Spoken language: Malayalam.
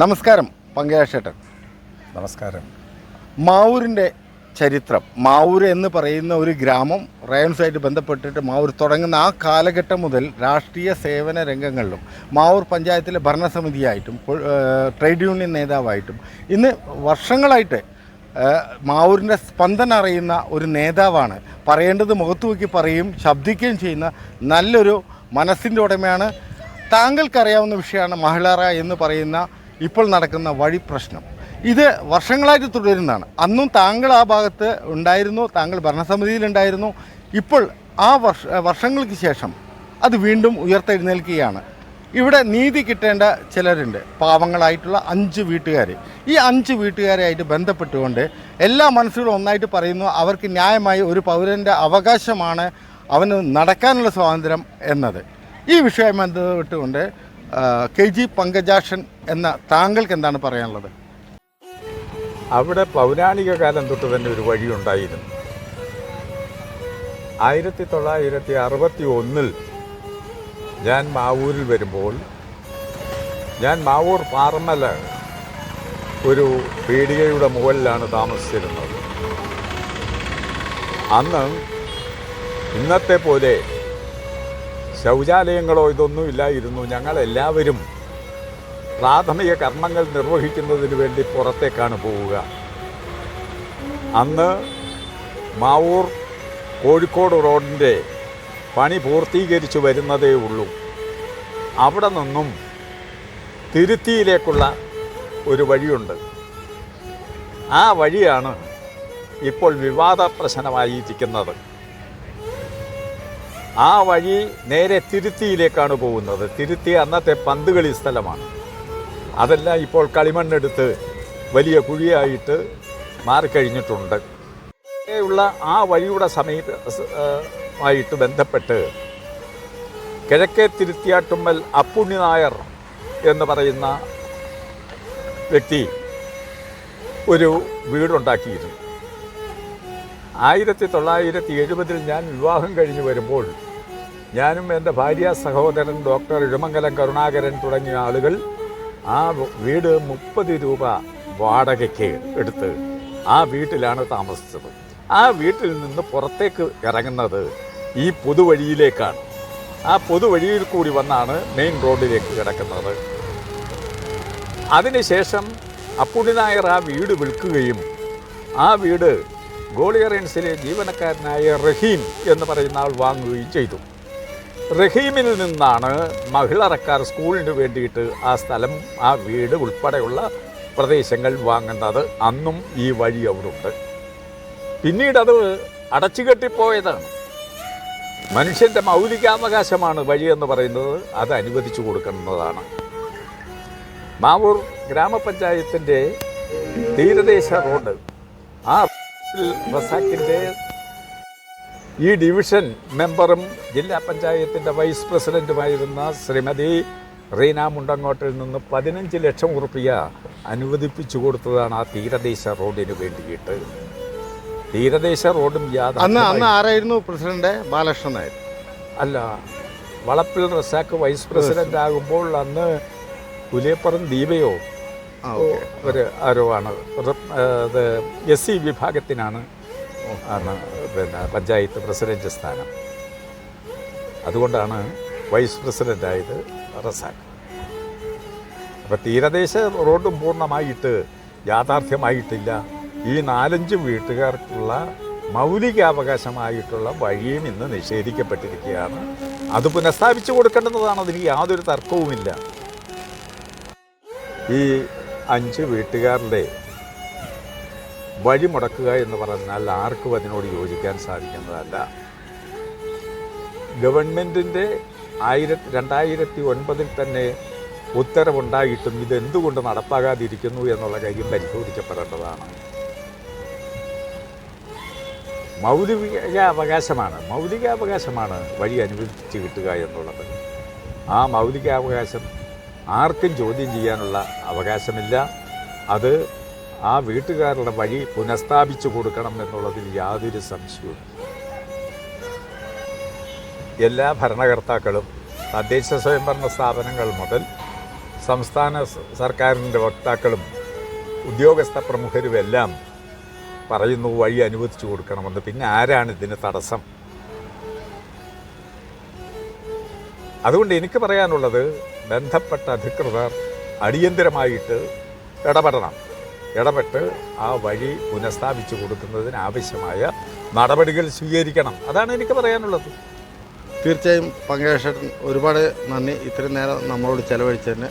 നമസ്കാരം പങ്കജേട്ടൻ നമസ്കാരം. മാവൂരിന്റെ ചരിത്രം മാവൂർ എന്ന് പറയുന്ന ഒരു ഗ്രാമം റയൻസുമായിട്ട് ബന്ധപ്പെട്ടിട്ട് മാവൂർ തുടങ്ങുന്ന ആ കാലഘട്ടം മുതൽ രാഷ്ട്രീയ സേവന രംഗങ്ങളിലും മാവൂർ പഞ്ചായത്തിലെ ഭരണസമിതിയായിട്ടും ട്രേഡ് യൂണിയൻ നേതാവായിട്ടും ഇന്ന് വർഷങ്ങളായിട്ട് മാവൂരിന്റെ സ്പന്ദനം അറിയുന്ന ഒരു നേതാവാണ്. പറയേണ്ടത് മുഖത്ത് നോക്കി പറയും ശബ്ദിക്കുകയും ചെയ്യുന്ന നല്ലൊരു മനസ്സിന്റെ ഉടമയാണ്. താങ്കൾക്കറിയാവുന്ന വിഷയമാണ് മഹിളാറ എന്ന് പറയുന്ന ഇപ്പോൾ നടക്കുന്ന വഴി പ്രശ്നം. ഇത് വർഷങ്ങളായിട്ട് തുടരുന്നതാണ്. അന്നും താങ്കൾ ആ ഭാഗത്ത് ഉണ്ടായിരുന്നു താങ്കൾ ഭരണസമിതിയിലുണ്ടായിരുന്നു ഇപ്പോൾ ആ വർഷ വർഷങ്ങൾക്ക് ശേഷം അത് വീണ്ടും ഉയർത്തെഴുന്നേൽക്കുകയാണ്. ഇവിടെ നീതി കിട്ടേണ്ട ചിലരുണ്ട്. പാവങ്ങളായിട്ടുള്ള അഞ്ച് വീട്ടുകാർ ഈ അഞ്ച് വീട്ടുകാരായിട്ട് ബന്ധപ്പെട്ടുകൊണ്ട് എല്ലാ മനസ്സുകളും ഒന്നായിട്ട് പറയുന്നു അവർക്ക് ന്യായമായി ഒരു പൗരന്റെ അവകാശമാണ് അവന് നടക്കാനുള്ള സ്വാതന്ത്ര്യം എന്നത്. ഈ വിഷയം ബന്ധപ്പെട്ടുകൊണ്ട് കെ ജി പങ്കജാക്ഷൻ എന്ന താങ്കൾക്ക് എന്താണ് പറയാനുള്ളത്? അവിടെ പൗരാണിക കാലം തൊട്ട് തന്നെ ഒരു വഴിയുണ്ടായിരുന്നു ആയിരത്തി തൊള്ളായിരത്തി അറുപത്തി ഒന്നിൽ ഞാൻ മാവൂരിൽ വരുമ്പോൾ ഞാൻ മാവൂർ പാറമല ഒരു പീടികയുടെ മുകളിലാണ് താമസിച്ചിരുന്നത്. അന്ന് ഇന്നത്തെ പോലെ ശൗചാലയങ്ങളോ ഇതൊന്നും ഇല്ലായിരുന്നു. ഞങ്ങളെല്ലാവരും പ്രാഥമിക കർമ്മങ്ങൾ നിർവഹിക്കുന്നതിന് വേണ്ടി പുറത്തേക്കാണ് പോവുക. അന്ന് മാവൂർ കോഴിക്കോട് റോഡിന്റെ പണി പൂർത്തീകരിച്ചു വരുന്നതേ ഉള്ളൂ. അവിടെ നിന്നും തിരുത്തിയിലേക്കുള്ള ഒരു വഴിയുണ്ട്. ആ വഴിയാണ് ഇപ്പോൾ വിവാദ പ്രശ്നമായിരിക്കുന്നത്. ആ വഴി നേരെ തിരുത്തിയിലേക്കാണ് പോകുന്നത്. തിരുത്തി അന്നത്തെ പന്തുകളി സ്ഥലമാണ്. അതെല്ലാം ഇപ്പോൾ കളിമണ്ണെടുത്ത് വലിയ കുഴിയായിട്ട് മാറിക്കഴിഞ്ഞിട്ടുണ്ട്. ഉള്ള ആ വഴിയുടെ സമീപ സ്- ആ, ആയിട്ട് ബന്ധപ്പെട്ട് കിഴക്കേ തിരുത്തിയാട്ടുമ്മൽ അപ്പുണ്ണി നായർ എന്ന് പറയുന്ന വ്യക്തി ഒരു വീടുണ്ടാക്കിയിരുന്നു. ആയിരത്തി തൊള്ളായിരത്തി എഴുപതിൽ ഞാൻ വിവാഹം കഴിഞ്ഞ് വരുമ്പോൾ ഞാനും എന്റെ ഭാര്യ സഹോദരൻ ഡോക്ടർ ഇഴമംഗലം കരുണാകരൻ തുടങ്ങിയ ആളുകൾ ആ വീട് മുപ്പത് രൂപ വാടകയ്ക്ക് എടുത്ത് ആ വീട്ടിലാണ് താമസിച്ചത്. ആ വീട്ടിൽ നിന്ന് പുറത്തേക്ക് ഇറങ്ങുന്നത് ഈ പൊതുവഴിയിലേക്കാണ്. ആ പൊതുവഴിയിൽ കൂടി വന്നാണ് മെയിൻ റോഡിലേക്ക് കിടക്കുന്നത്. അതിനുശേഷം അപ്പുണ്ണി നായർ ആ വീട് വിൽക്കുകയും ആ വീട് ഗോളിയറൻസിലെ ജീവനക്കാരനായ റഹീം എന്ന് പറയുന്ന ആൾ വാങ്ങുകയും ചെയ്തു. റഹീമിൽ നിന്നാണ് മഹിളറക്കാർ സ്കൂളിന് വേണ്ടിയിട്ട് ആ സ്ഥലം ആ വീട് ഉൾപ്പെടെയുള്ള പ്രദേശങ്ങൾ വാങ്ങുന്നത് അന്നും ഈ വഴി അവിടെ ഉണ്ട് പിന്നീട് അത് അടച്ചുകെട്ടിപ്പോയതാണ്. മനുഷ്യന്റെ മൗലികാവകാശമാണ് വഴി എന്ന് പറയുന്നത്. അത് അനുവദിച്ചു കൊടുക്കുന്നതാണ്. മാവൂർ ഗ്രാമപഞ്ചായത്തിന്റെ തീരദേശ റോഡ് ആ റസാക്കിന്റെ ഈ ഡിവിഷൻ മെമ്പറും ജില്ലാ പഞ്ചായത്തിന്റെ വൈസ് പ്രസിഡന്റുമായിരുന്ന ശ്രീമതി റീന മുണ്ടങ്ങോട്ടിൽ നിന്ന് പതിനഞ്ച് ലക്ഷം ഉറുപ്പിക അനുവദിപ്പിച്ചു കൊടുത്തതാണ് ആ തീരദേശ റോഡിന് വേണ്ടിയിട്ട്. തീരദേശ റോഡും അന്ന് അന്ന് ആരായിരുന്നു പ്രസിഡന്റ്? ബാലകൃഷ്ണൻ അല്ല വളപ്പിൽ റസാക്ക് വൈസ് പ്രസിഡന്റ് ആകുമ്പോൾ അന്ന് പുലിയപ്പുറം ദീപയോ ഒരു ആരോ ആണ്. എസ് സി വിഭാഗത്തിനാണ് ആണ്. പിന്നെ പഞ്ചായത്ത് പ്രസിഡന്റ് സ്ഥാനം. അതുകൊണ്ടാണ് വൈസ് പ്രസിഡന്റ് ആയത് റസാഖ് അപ്പം തീരദേശ റോഡും പൂർണമായിട്ട് യാഥാർത്ഥ്യമായിട്ടില്ല. ഈ നാലഞ്ച് വീട്ടുകാർക്കുള്ള മൗലികാവകാശമായിട്ടുള്ള വഴിയും ഇന്ന് നിഷേധിക്കപ്പെട്ടിരിക്കുകയാണ്. അത് പുനഃസ്ഥാപിച്ചു കൊടുക്കേണ്ടതാണ് അതിന് യാതൊരു തർക്കവുമില്ല. ഈ അഞ്ച് വീട്ടുകാരുടെ വഴി മുടക്കുക എന്ന് പറഞ്ഞാൽ ആർക്കും അതിനോട് യോജിക്കാൻ സാധിക്കുന്നതല്ല. ഗവൺമെന്റിന്റെ ആയിരത്തി രണ്ടായിരത്തി ഒൻപതിൽ തന്നെ ഉത്തരവുണ്ടായിട്ടും ഇതെന്തുകൊണ്ട് നടപ്പാകാതിരിക്കുന്നു എന്നുള്ള കാര്യം പരിശോധിക്കപ്പെടേണ്ടതാണ്. മൗലിക അവകാശമാണ് മൗലിക അവകാശമാണ് വഴി അനുവദിച്ച് കിട്ടുക എന്നുള്ളത്. ആ മൗലികാവകാശം ആർക്കും ചോദ്യം ചെയ്യാനുള്ള അവകാശമില്ല. അത് ആ വീട്ടുകാരുടെ വഴി പുനഃസ്ഥാപിച്ചു കൊടുക്കണം എന്നുള്ളതിൽ യാതൊരു സംശയവും എല്ലാ ഭരണകർത്താക്കളും തദ്ദേശ സ്വയംഭരണ സ്ഥാപനങ്ങൾ മുതൽ സംസ്ഥാന സർക്കാരിന്റെ വക്താക്കളും ഉദ്യോഗസ്ഥ പ്രമുഖരുമെല്ലാം പറയുന്നു വഴി അനുവദിച്ചു കൊടുക്കണമെന്ന് പിന്നെ ആരാണ് ഇതിന് തടസ്സം? അതുകൊണ്ട് എനിക്ക് പറയാനുള്ളത് ബന്ധപ്പെട്ട അധികൃതർ അടിയന്തിരമായിട്ട് ഇടപെടണം. ഇടപെട്ട് ആ വഴി പുനഃസ്ഥാപിച്ചു കൊടുക്കുന്നതിന് ആവശ്യമായ നടപടികൾ സ്വീകരിക്കണം. അതാണ് എനിക്ക് പറയാനുള്ളത്. തീർച്ചയായും പങ്കേഷൻ ഒരുപാട് നന്ദി. ഇത്രയും നേരം നമ്മളോട് ചെലവഴിച്ചതിന്